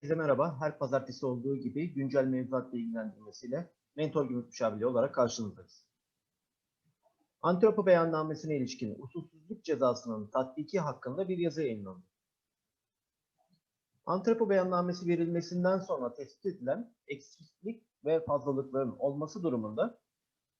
Herkese merhaba. Her pazartesi olduğu gibi güncel mevzuat bilgilendirmesiyle Mentor Gümrük Müşavirliği olarak karşınızdayız. Antropo beyannamesine ilişkin usulsüzlük cezasının tatbiki hakkında bir yazı yayınlandı. Antropo beyannamesi verilmesinden sonra tespit edilen eksiklik ve fazlalıkların olması durumunda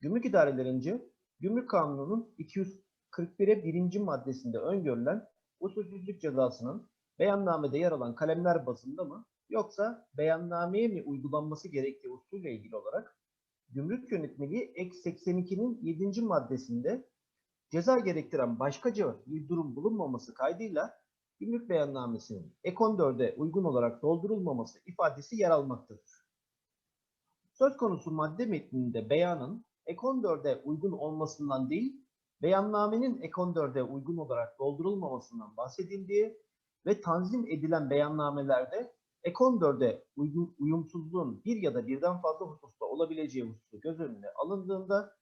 gümrük idarelerince Gümrük Kanunu'nun 241'e 1. maddesinde öngörülen usulsüzlük cezasının beyannamede yer alan kalemler bazında mı yoksa beyannameye mi uygulanması gerektiği usulle ilgili olarak Gümrük Yönetmeliği ek 82'nin 7. maddesinde ceza gerektiren başkaca bir durum bulunmaması kaydıyla gümrük beyannamesinin ek 14'e uygun olarak doldurulmaması ifadesi yer almaktadır. Söz konusu madde metninde beyanın ek 14'e uygun olmasından değil, beyannamenin ek 14'e uygun olarak doldurulmamasından bahsedildiği ve tanzim edilen beyannamelerde ek 14'e uygun, uyumsuzluğun bir ya da birden fazla hususta olabileceği hususu göz önüne alındığında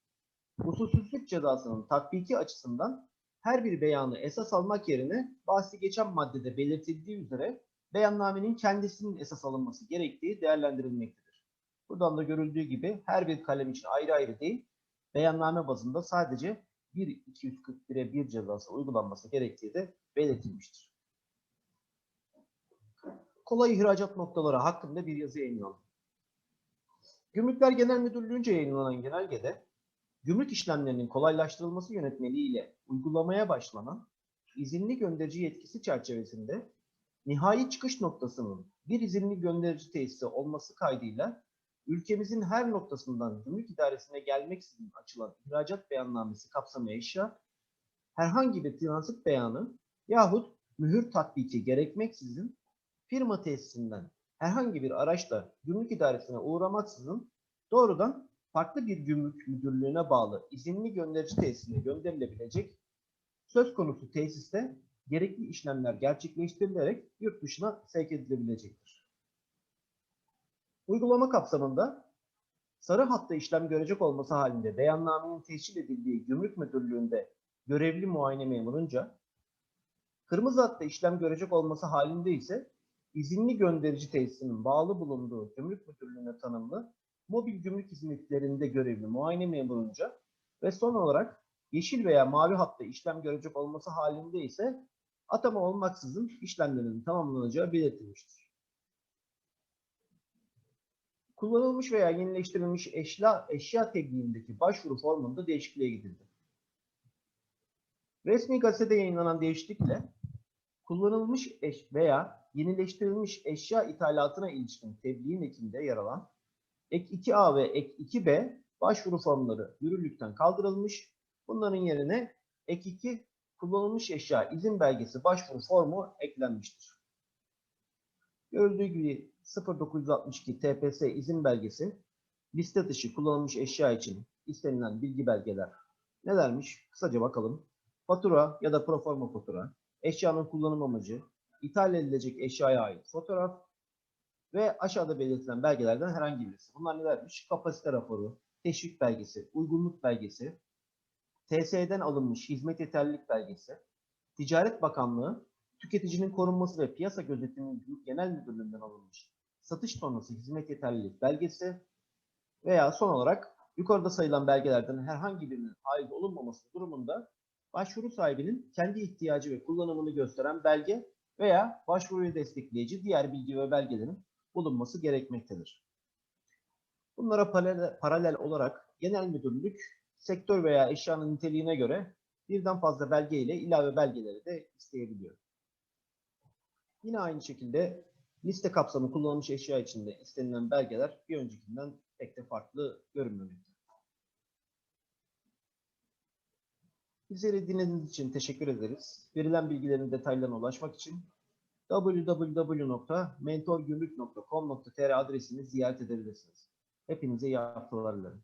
usulsüzlük cezasının tatbiki açısından her bir beyanı esas almak yerine bahsi geçen maddede belirtildiği üzere beyannamenin kendisinin esas alınması gerektiği değerlendirilmektedir. Buradan da görüldüğü gibi her bir kalem için ayrı ayrı değil, beyanname bazında sadece 1.241'e 1 cezası uygulanması gerektiği de belirtilmiştir. Kolay ihracat noktaları hakkında bir yazı yayınlandı. Gümrükler Genel Müdürlüğü'nce yayınlanan genelgede, gümrük işlemlerinin kolaylaştırılması yönetmeliğiyle uygulamaya başlanan izinli gönderici yetkisi çerçevesinde nihai çıkış noktasının bir izinli gönderici tesisi olması kaydıyla ülkemizin her noktasından gümrük idaresine gelmeksizin açılan ihracat beyannamesi kapsamı eşya, herhangi bir transit beyanı yahut mühür tatbiki gerekmeksizin firma tesisinden herhangi bir araçla gümrük idaresine uğramaksızın doğrudan farklı bir gümrük müdürlüğüne bağlı izinli gönderici tesisine gönderilebilecek söz konusu tesiste gerekli işlemler gerçekleştirilerek yurt dışına sevk edilebilecektir. Uygulama kapsamında sarı hatta işlem görecek olması halinde beyannamenin teşkil edildiği gümrük müdürlüğünde görevli muayene memurunca kırmızı hatta işlem görecek olması halinde ise izinli gönderici tesisinin bağlı bulunduğu gümrük müdürlüğüne tanımlı mobil gümrük hizmetlerinde görevli muayene memurunca ve son olarak yeşil veya mavi hatta işlem görecek olması halinde ise atama olmaksızın işlemlerin tamamlanacağı belirtilmiştir. Kullanılmış veya yenileştirilmiş eşya, eşya tebliğindeki başvuru formunda değişikliğe gidildi. Resmi gazetede yayınlanan değişiklikle kullanılmış eş veya yenileştirilmiş eşya ithalatına ilişkin tebliğin ekinde yer alan ek 2A ve ek 2B başvuru formları yürürlükten kaldırılmış. Bunların yerine ek 2 kullanılmış eşya izin belgesi başvuru formu eklenmiştir. Görüldüğü gibi 0962 TPS izin belgesi liste dışı kullanılmış eşya için istenilen bilgi belgeler nelermiş? Kısaca bakalım. Fatura ya da proforma fatura, eşyanın kullanım amacı, ithal edilecek eşyaya ait fotoğraf ve aşağıda belirtilen belgelerden herhangi birisi. Bunlar nelermiş? Kapasite raporu, teşvik belgesi, uygunluk belgesi, TSE'den alınmış hizmet yeterlilik belgesi, Ticaret Bakanlığı, tüketicinin korunması ve piyasa gözetimi genel müdürlüğünden alınmış satış sonrası hizmet yeterlilik belgesi veya son olarak yukarıda sayılan belgelerden herhangi birinin ait olunmaması durumunda başvuru sahibinin kendi ihtiyacı ve kullanımını gösteren belge veya başvuruyu destekleyici diğer bilgi ve belgelerin bulunması gerekmektedir. Bunlara paralel, olarak genel müdürlük sektör veya eşyanın niteliğine göre birden fazla belge ile ilave belgeleri de isteyebiliyor. Yine aynı şekilde liste kapsamı kullanılmış eşya içinde istenilen belgeler bir öncekinden pek de farklı görünmemekte. Bizleri dinlediğiniz için teşekkür ederiz. Verilen bilgilerin detaylarına ulaşmak için www.mentorgümrük.com.tr adresini ziyaret edebilirsiniz. Hepinize iyi haftalar dilerim.